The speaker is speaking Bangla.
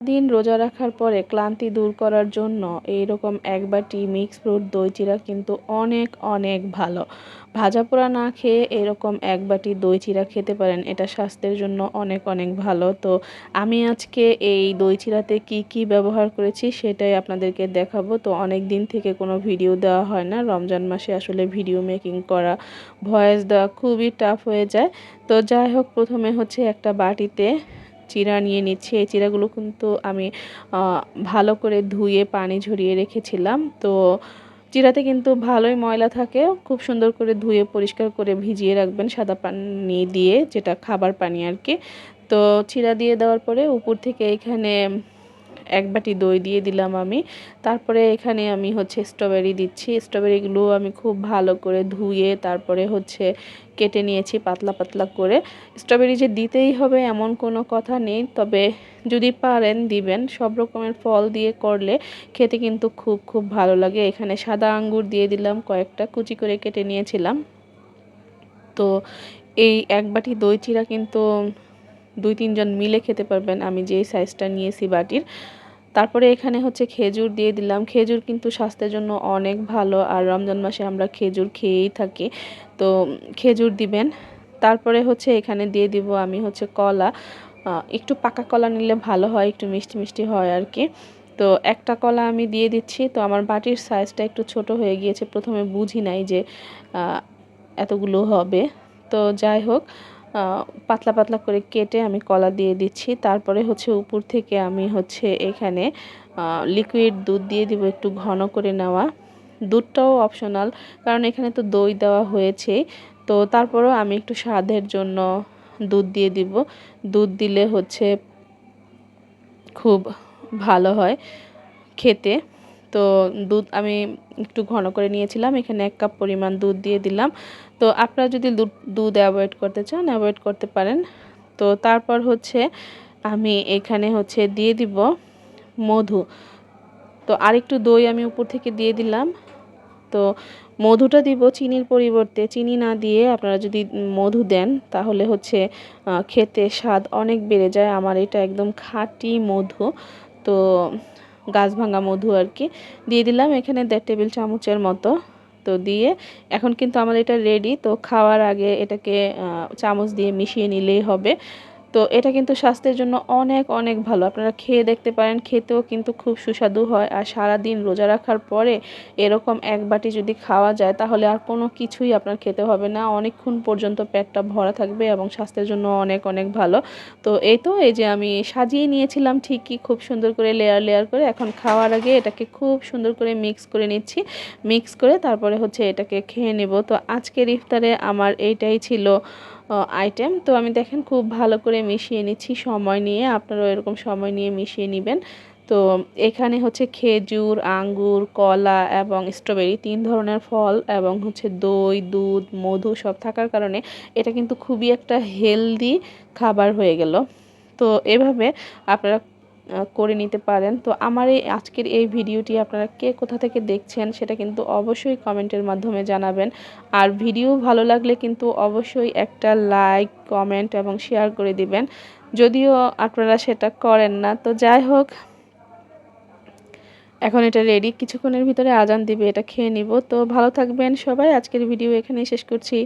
দিন রোজা রাখার পরে ক্লান্তি দূর করার জন্য এইরকম এক বাটি মিক্স ফ্রুট দই চিরা কিন্তু অনেক অনেক ভালো। ভাজা পোড়া না খেয়ে এরকম এক বাটি দই চিরা খেতে পারেন, এটা স্বাস্থ্যের জন্য অনেক অনেক ভালো। তো আমি আজকে এই দই চিরাতে কি কি ব্যবহার করেছি সেটাই আপনাদেরকে দেখাবো। তো অনেক দিন থেকে কোনো ভিডিও দেওয়া হয় না, রমজান মাসে আসলে ভিডিও মেকিং করা ভয়েস দেওয়া খুবই টাফ হয়ে যায়। তো যাই হোক, প্রথমে হচ্ছে একটা বাটিতে চিরা নিয়ে নিচ্ছি। এই চিরাগুলো কিন্তু আমি ভালো করে ধুয়ে পানি ঝরিয়ে রেখেছিলাম। তো চিরাতে কিন্তু ভালোই ময়লা থাকে। খুব সুন্দর করে ধুয়ে পরিষ্কার করে ভিজিয়ে রাখবেন সাদা পানি দিয়ে, যেটা খাবার পানি আর কি। তো চিরা দিয়ে দেওয়ার পরে উপর থেকে এখানে এক বাটি দই দিয়ে দিলাম আমি। তারপরে এখানে আমি হচ্ছে স্ট্রবেরি দিচ্ছি। স্ট্রবেরিগুলো আমি খুব ভালো করে ধুয়ে তারপরে হচ্ছে কেটে নিয়েছি পাতলা পাতলা করে। স্ট্রবেরি যে দিতেই হবে এমন কোনো কথা নেই, তবে যদি পারেন দিবেন। সব রকমের ফল দিয়ে করলে খেতে কিন্তু খুব খুব ভালো লাগে। এখানে সাদা আঙ্গুর দিয়ে দিলাম, কয়েকটা কুচি করে কেটে নিয়েছিলাম। তো এই এক বাটি দই চিরা কিন্তু দুই তিনজন মিলে খেতে পারবেন। আমি যেই সাইজটা নিয়েছি বাটির। তারপরে এখানে হচ্ছে খেজুর দিয়ে দিলাম। খেজুর কিন্তু স্বাস্থ্যের জন্য অনেক ভালো। আর রমজান মাসে আমরা খেজুর খেয়েই থাকি। তো খেজুর দিবেন। তারপরে হচ্ছে এখানে দিয়ে দিব আমি হচ্ছে কলা। একটু পাকা কলা নিলে ভালো হয়, একটু মিষ্টি মিষ্টি হয় আর কি। তো একটা কলা আমি দিয়ে দিচ্ছি। তো আমার বাটির সাইজটা একটু ছোট হয়ে গিয়েছে। প্রথমে বুঝি নাই যে এতগুলো হবে। তো যাই হোক পাতলা পাতলা করে কেটে আমি কলা দিয়ে দিচ্ছি। তারপরে হচ্ছে উপর থেকে আমি হচ্ছে এখানে লিকুইড দুধ দিয়ে দিব একটু ঘন করে নেওয়া। দুধটাও অপশনাল কারণ এখানে তো দই দেওয়া হয়েছে। তো তারপরেও আমি একটু স্বাদের জন্য দুধ দিয়ে দিব। দুধ দিলে হচ্ছে খুব ভালো হয় খেতে। তো দুধ আমি একটু ঘন করে নিয়েছিলাম, এখানে এক কাপ পরিমাণ দুধ দিয়ে দিলাম। তো আপনারা যদি দুধ অ্যাভয়েড করতে চান অ্যাভয়েড করতে পারেন। তো তারপর হচ্ছে আমি এখানে হচ্ছে দিয়ে দিব মধু। তো আরেকটু দই আমি উপর থেকে দিয়ে দিলাম। তো মধুটা দিব চিনির পরিবর্তে। চিনি না দিয়ে আপনারা যদি মধু দেন, তাহলে হচ্ছে খেতে স্বাদ অনেক বেড়ে যায়। আমার এটা একদম খাঁটি মধু। তো গাছ ভাঙা মধু আর কি। দিয়ে দিলাম এখানে দেড় টেবিল চামচের মতো। তো দিয়ে এখন কিন্তু আমার এটা রেডি তো খাওয়ার আগে এটাকে চামচ দিয়ে মিশিয়ে নিলেই হবে। তো এটা কিন্তু স্বাস্থ্যের জন্য অনেক অনেক ভালো। আপনারা খেয়ে দেখতে পারেন, খেতেও কিন্তু খুব সুস্বাদু হয়। আর সারা দিন রোজা রাখার পরে এরকম এক বাটি যদি খাওয়া যায়, তাহলে আর কোনো কিছুই আপনার খেতে হবে না। অনেকক্ষণ পর্যন্ত পেটটা ভরা থাকবে এবং স্বাস্থ্যের জন্য অনেক অনেক ভালো। তো এই তো, এই যে আমি সাজিয়ে নিয়েছিলাম ঠিকই খুব সুন্দর করে লেয়ার লেয়ার করে। এখন খাওয়ার আগে এটাকে খুব সুন্দর করে মিক্স করে নিচ্ছি। মিক্স করে তারপরে হচ্ছে এটাকে খেয়ে নেব। তো আজকের ইফতারে আমার এইটাই ছিল আইটেম তো আমি দেখেন খুব ভালো করে মিশিয়ে নিচ্ছি সময় নিয়ে। আপনারাও এরকম সময় নিয়ে মিশিয়ে নেবেন। তো এখানে হচ্ছে খেজুর, আঙ্গুর, কলা এবং স্ট্রবেরি তিন ধরনের ফল এবং হচ্ছে দই, দুধ, মধু সব থাকার কারণে এটা কিন্তু খুবই একটা হেলদি খাবার হয়ে গেল। তো এভাবে আপনারা করে নিতে পারেন। তো আমার এই আজকের এই ভিডিওটি আপনারা কে কোথা থেকে দেখছেন সেটা কিন্তু অবশ্যই কমেন্টের মাধ্যমে জানাবেন। আর ভিডিও ভালো লাগলে কিন্তু অবশ্যই একটা লাইক, কমেন্ট এবং শেয়ার করে দিবেন। যদিও আপনারা সেটা করেন না। তো যাই হোক, এখন এটা রেডি কিছুক্ষণের ভিতরে আজান দিবে, এটা খেয়ে নিব। তো ভালো থাকবেন সবাই। আজকের ভিডিও এখানেই শেষ করছি।